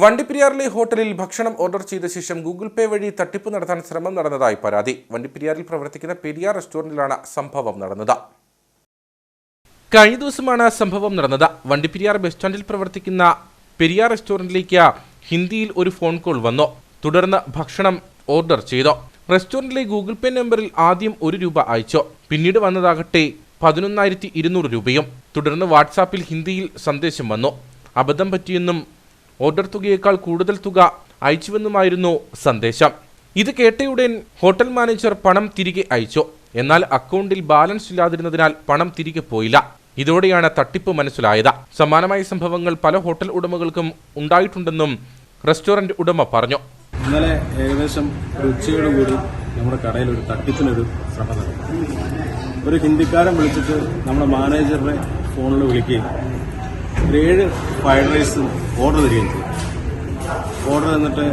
വണ്ടിപ്പെരിയാറിലെ ഹോട്ടലിൽ ഭക്ഷണം ഓർഡർ ചെയ്ത ശേഷം ഗൂഗിൾ പേ വഴി തട്ടിപ്പ് നടത്താൻ ശ്രമം നടന്നതായി പരാതി. വണ്ടിപ്പെരിയാറിൽ പ്രവർത്തിക്കുന്ന പെരിയാർ റെസ്റ്റോറന്റിലാണ് സംഭവം നടന്നത്. കഴിഞ്ഞ ദിവസമാണ് സംഭവം നടന്നത്. വണ്ടിപ്പെരിയാർ ബസ് സ്റ്റാൻഡിൽ പ്രവർത്തിക്കുന്ന പെരിയാർ റെസ്റ്റോറന്റിലേക്ക് ഹിന്ദിയിൽ ഒരു ഫോൺ കോൾ വന്നു. തുടർന്ന് ഭക്ഷണം ഓർഡർ ചെയ്തു. റെസ്റ്റോറന്റിലെ ഗൂഗിൾ പേ നമ്പറിൽ ആദ്യം ഒരു രൂപ അയച്ചു. പിന്നീട് വന്നതാകട്ടെ പതിനൊന്നായിരത്തി ഇരുന്നൂറ് രൂപയും. തുടർന്ന് വാട്സാപ്പിൽ ഹിന്ദിയിൽ സന്ദേശം വന്നു. അബദ്ധം പറ്റിയെന്നും ഓർഡർ തുകയേക്കാൾ കൂടുതൽ തുക അയച്ചുവെന്നുമായിരുന്നു സന്ദേശം. ഇത് കേട്ടയുടൻ ഹോട്ടൽ മാനേജർ പണം തിരികെ അയച്ചു. എന്നാൽ അക്കൗണ്ടിൽ ബാലൻസ് ഇല്ലാതിരുന്നതിനാൽ പണം തിരികെ പോയില്ല. ഇതോടെയാണ് തട്ടിപ്പ് മനസ്സിലായത്. സമാനമായ സംഭവങ്ങൾ പല ഹോട്ടൽ ഉടമകൾക്കും ഉണ്ടായിട്ടുണ്ടെന്നും റെസ്റ്റോറന്റ് ഉടമ പറഞ്ഞു. ഇന്നലെ ഏകദേശം ഒരു ഉച്ചയോട് കൂടി നമ്മുടെ കടയിൽ ഒരു തട്ടിപ്പിനൊരു ശ്രമം നടന്നു. ഒരു ഹിന്ദിക്കാരൻ വിളിച്ചിട്ട് നമ്മുടെ മാനേജറിനെ ഫോണിൽ വിളിക്കുകയും ഏഴ് ഫ്രൈഡ് റൈസും ഓർഡർ തരികയും ചെയ്തു ഓർഡർ തന്നിട്ട്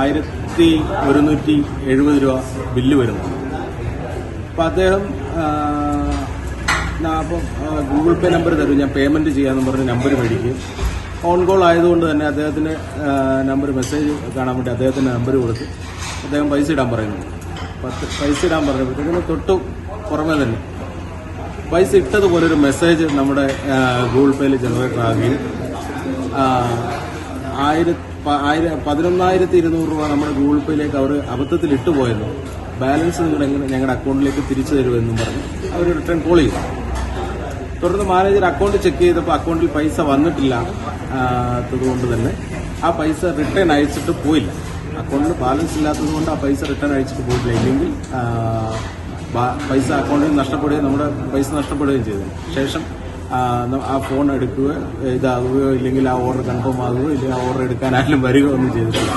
ആയിരത്തി ഒരുന്നൂറ്റി എഴുപത് രൂപ ബില്ല് വരുന്നു. അപ്പം അദ്ദേഹം അപ്പം ഗൂഗിൾ പേ നമ്പർ തരും. ഞാൻ പേയ്മെന്റ് ചെയ്യാമെന്ന് പറഞ്ഞ് നമ്പർ മേടിക്കും. ഓൺ കോൾ ആയതുകൊണ്ട് തന്നെ അദ്ദേഹത്തിന് നമ്പർ മെസ്സേജ് കാണാൻ വേണ്ടി അദ്ദേഹത്തിന്റെ നമ്പർ കൊടുത്ത് അദ്ദേഹം പൈസ ഇടാൻ പറയുന്നു. പത്ത് പൈസ ഇടാൻ പറഞ്ഞപ്പോഴത്തേക്കും തൊട്ട് പുറമേ തന്നെ. പൈസ ഇട്ടതുപോലെ ഒരു മെസ്സേജ് നമ്മുടെ ഗൂഗിൾ പേയിൽ ജനറേറ്റർ ആകുകയും ആ, ആയിര പതിനൊന്നായിരത്തി ഇരുന്നൂറ് രൂപ നമ്മുടെ ഗൂഗിൾ പേയിലേക്ക് അവർ അബദ്ധത്തിൽ ഇട്ടുപോയെന്നും ബാലൻസ് നിങ്ങൾ എങ്ങനെ ഞങ്ങളുടെ അക്കൗണ്ടിലേക്ക് തിരിച്ചു തരുമെന്നും പറഞ്ഞു അവർ റിട്ടേൺ കോൾ ചെയ്തു. തുടർന്ന് മാനേജർ അക്കൗണ്ട് ചെക്ക് ചെയ്തപ്പോൾ അക്കൗണ്ടിൽ പൈസ വന്നിട്ടില്ല. അതുകൊണ്ട് തന്നെ ആ പൈസ റിട്ടേൺ അയച്ചിട്ട് പോയില്ല. അക്കൗണ്ടിൽ ബാലൻസ് ഇല്ലാത്തത് കൊണ്ട് ആ പൈസ റിട്ടേൺ അയച്ചിട്ട് പോയില്ല ഇല്ലെങ്കിൽ പൈസ അക്കൗണ്ടിൽ നഷ്ടപ്പെടുകയും നമ്മുടെ പൈസ നഷ്ടപ്പെടുകയും ചെയ്തു. ശേഷം ആ, ഫോൺ എടുക്കുക ഇതാകുകയോ ഇല്ലെങ്കിൽ ആ ഓർഡർ കൺഫേം ആകുകയോ ഇല്ലെങ്കിൽ ആ ഓർഡർ എടുക്കാൻ ആരും വരികയോ ഒന്നും ചെയ്തിട്ടില്ല.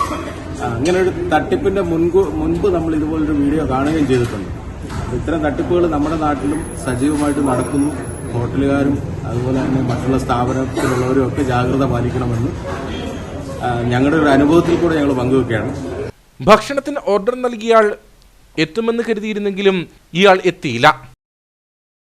അങ്ങനെ ഒരു തട്ടിപ്പിന്റെ മുൻകു മുൻപ് നമ്മൾ ഇതുപോലൊരു വീഡിയോ കാണുകയും ചെയ്തിട്ടുണ്ട്. ഇത്തരം തട്ടിപ്പുകൾ നമ്മുടെ നാട്ടിലും സജീവമായിട്ട് നടക്കുന്നു. ഹോട്ടലുകാരും അതുപോലെ തന്നെ മറ്റുള്ള സ്ഥാപനത്തിലുള്ളവരും ഒക്കെ ജാഗ്രത പാലിക്കണമെന്ന് ഞങ്ങളുടെ ഒരു അനുഭവത്തിൽ കൂടെ ഞങ്ങൾ പങ്കുവെക്കുകയാണ്. ഭക്ഷണത്തിന് ഓർഡർ നൽകിയാൾ എത്തുമെന്ന് കരുതിയിരുന്നെങ്കിലും ഇയാൾ എത്തിയില്ല.